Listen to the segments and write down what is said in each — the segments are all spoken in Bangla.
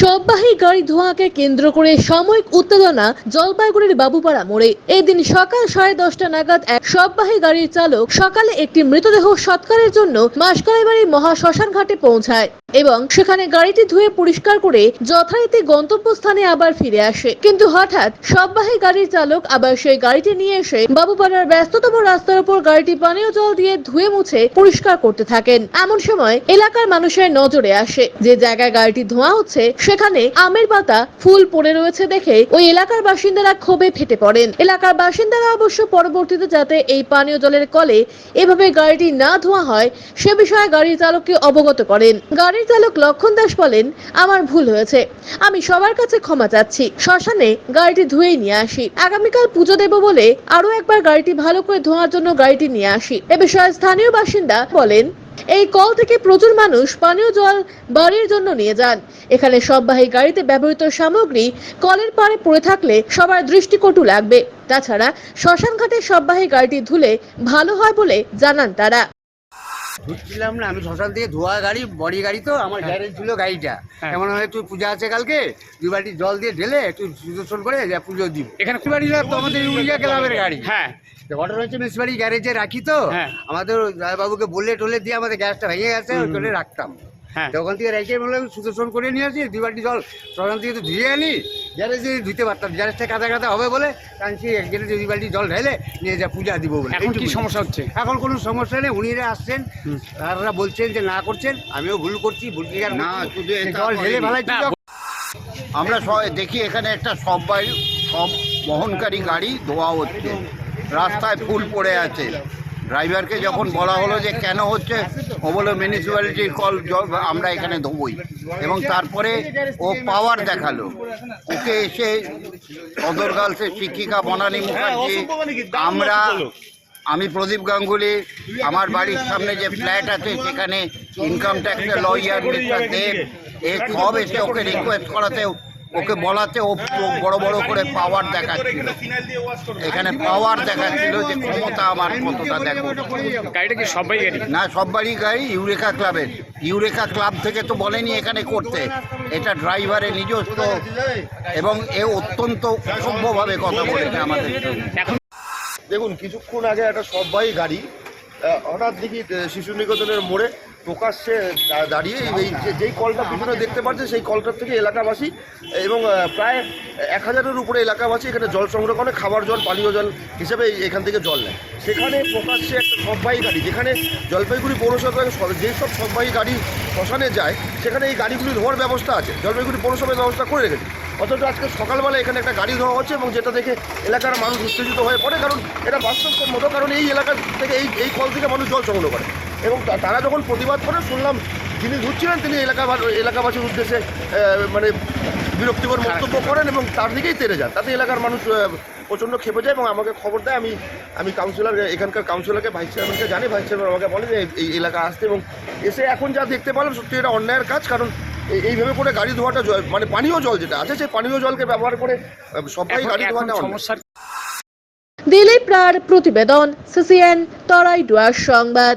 সববাহী গাড়ি ধোঁয়াকে কেন্দ্র করে সাময়িক উত্তেজনা জলপাইগুড়ির বাবুপাড়া মোড়ে। এদিন সকাল সাড়ে দশটা নাগাদ এক সববাহী গাড়ির চালক সকালে একটি মৃতদেহ সৎকারের জন্য মাসকালাইবাড়ি মহা শ্মশান ঘাটে পৌঁছায়। এবং সেখানে গাড়িটি ধুয়ে পরিষ্কার করে যথারীতি গন্তব্যস্থানে আবার ফিরে আসে। কিন্তু হঠাৎ সববাহী গাড়ির চালক আবার সেই গাড়িটি নিয়ে এসে বাবুপাড়ার ব্যস্ততম রাস্তার উপর গাড়িটি পানীয় জল দিয়ে ধুয়ে মুছে পরিষ্কার করতে থাকেন। এমন সময় এলাকার মানুষের নজরে আসে যে জায়গায় গাড়িটি ধোঁয়া হচ্ছে, সেখানে আমের পাতা, ফুল পড়ে রয়েছে দেখে ওই এলাকার বাসিন্দারা ক্ষোভে ফেটে পড়েন। এলাকার বাসিন্দারা অবশ্য পরবর্তীতে যাতে এই পানীয় জলের কলে এভাবে গাড়িটি না ধোয়া হয়, সে বিষয়ে গাড়ির চালককে অবগত করেন। গাড়ির চালক লক্ষণ দাস বলেন, আমার ভুল হয়েছে। আমি সবার কাছে ক্ষমা চাচ্ছি। শ্মশানে গাড়িটি ধুয়েই নিয়ে আসি। আগামীকাল পুজো দেব বলে আরও একবার গাড়িটি ভালো করে ধোয়ার জন্য গাড়িটি নিয়ে আসি। এ বিষয়ে স্থানীয় বাসিন্দা বলেন, এই কল থেকে প্রচুর মানুষ পানীয় জল বাড়ির জন্য নিয়ে যান। এখানে সববাহী গাড়িতে ব্যবহৃত সামগ্রী কলের পাড়ে পড়ে থাকলে সবার দৃষ্টিকটু লাগবে। তাছাড়া শ্মশান ঘাটে সববাহী গাড়িটি ধুলে ভালো হয় বলে জানান তারা। ঢুকছিলাম না আমি শ্মশান থেকে ধোয়া গাড়ি বডি গাড়ি তো আমার গ্যারেজ ছিল গাড়িটা। হ্যাঁ। এমন হয় তুই পূজা আছে কালকে? দুই বাড়ি জল দিয়ে ঢেলে একটু সুদর্শন করে যা পুজো দিব। এখানে এই বাড়িটা তো আমাদের ইউরিয়া ক্লাবের গাড়ি। হ্যাঁ। ঘটনা হচ্ছে মিউনিসিপালিটি গ্যারেজে রাখি তো। হ্যাঁ। আমাদের বাবুকে বলে টলে দিয়ে আমাদের গ্যাসটা ভেঙে গেছে ওই টলে রাখতাম। হ্যাঁ তো ওখান থেকে রেখে বললাম সুদর্শন করে নিয়ে আসি দুই বালতি জল শ্মশান থেকে তো ধুয়ে আনি গ্যারেজে ধুতে পারতাম। গ্যারেজটা কাদা কাদা হবে বলে টানছি গ্যারেজে দুই বালতি জল ঢেলে নিয়ে যা পূজা দিব বলে। এখন কি সমস্যা হচ্ছে? এখন কোনো সমস্যা নেই উনিরা আসছেন তারা বলছেন যে না করছেন আমিও ভুল করছি ভুল কি না, জল ঢেলে। ভালাই আমরা সবাই দেখি এখানে একটা সব বাড়ি সব বহনকারী গাড়ি ধোয়া হচ্ছে। রাস্তায় ফুল পড়ে আছে। ড্রাইভারকে যখন বলা হলো যে কেন হচ্ছে ও বলে মিউনিসিপ্যালিটির কল আমরা এখানে ধোবই। এবং তারপরে ও পাওয়ার দেখাল। ওকে এসে গার্লসের শিক্ষিকা বনানী মুখার্জি, আমরা, আমি প্রদীপ গাঙ্গুলি, আমার বাড়ির সামনে যে ফ্ল্যাট আছে, সেখানে ইনকাম ট্যাক্সের লয়ার মিস্টার দেব, এ সব এসে ওকে রিকোয়েস্ট করাতে ওকে বলাতে ও বড় বড় করে পাওয়ার দেখাচ্ছিল। এখানে পাওয়ার দেখাচ্ছিল যে ক্ষমতা আমার কতটা দেখো। গাড়িটা কি সবাই গাড়ি? না সব বাড়ি গাড়ি ইউরেকা ক্লাবের। ইউরেকা ক্লাব থেকে তো বলেনি এখানে করতে। এটা ড্রাইভারের নিজস্ব এবং এ অত্যন্ত অসভ্যভাবে কথা বলেছে আমাদের। এখন দেখুন কিছুক্ষণ আগে একটা সববাই গাড়ি হঠাৎ দেখি শিশু নিকেতনের মোড়ে প্রকাশ্যে দাঁড়িয়ে এই যেই কলটা পিছনে দেখতে পাচ্ছে সেই কলটার থেকে এলাকাবাসী এবং প্রায় এক হাজারের উপরে এলাকাবাসী এখানে জল সংগ্রহ করে খাবার জল, পানীয় জল হিসেবে এখান থেকে জল নেয়। সেখানে প্রকাশ্যে একটা সববাহী গাড়ি, যেখানে জলপাইগুড়ি পৌরসভার সব- যেই সব সববাহী গাড়ি শ্মশানে যায়, সেখানে এই গাড়িগুলি ধোয়ার ব্যবস্থা আছে। জলপাইগুড়ি পৌরসভার ব্যবস্থা করে রেখেছে। অথচ আজকে সকালবেলা এখানে একটা গাড়ি ধোয়া হচ্ছে এবং যেটা দেখে এলাকার মানুষ উত্তেজিত হয়ে পড়ে কারণ এটা বাস্তবসম্মত কারণ এই এলাকা থেকে এই এই কল থেকে মানুষ জল সংগ্রহ করে। এবং তারা যখন প্রতিবাদ করে শুনলাম যিনি ধুচ্ছিলেন তিনি এলাকা এলাকাবাসীর উদ্দেশ্যে মানে বিরক্তিকর মন্তব্য করেন এবং তার দিকেই তেরে যান। তাতে এলাকার মানুষ প্রচণ্ড খেপে যায় এবং আমাকে খবর দেয়। আমি আমি কাউন্সিলর এখানকার কাউন্সিলরকে ভাইস চেয়ারম্যানকে জানি। ভাইস চেয়ারম্যান আমাকে বলে যে এই- এলাকা আসতে এবং এসে এখন যা দেখতে পেলাম সত্যি এটা অন্যায়ের কাজ কারণ এইভাবে করে গাড়ি ধোয়াটা জল- মানে পানীয় জল যেটা আছে সেই পানীয় জলকে ব্যবহার করে সবাই গাড়ি ধোয়া। সমস্যার দিলীপ রার প্রতিবেদন সিসিএন তরাই ডুয়ার সংবাদ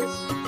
Deus.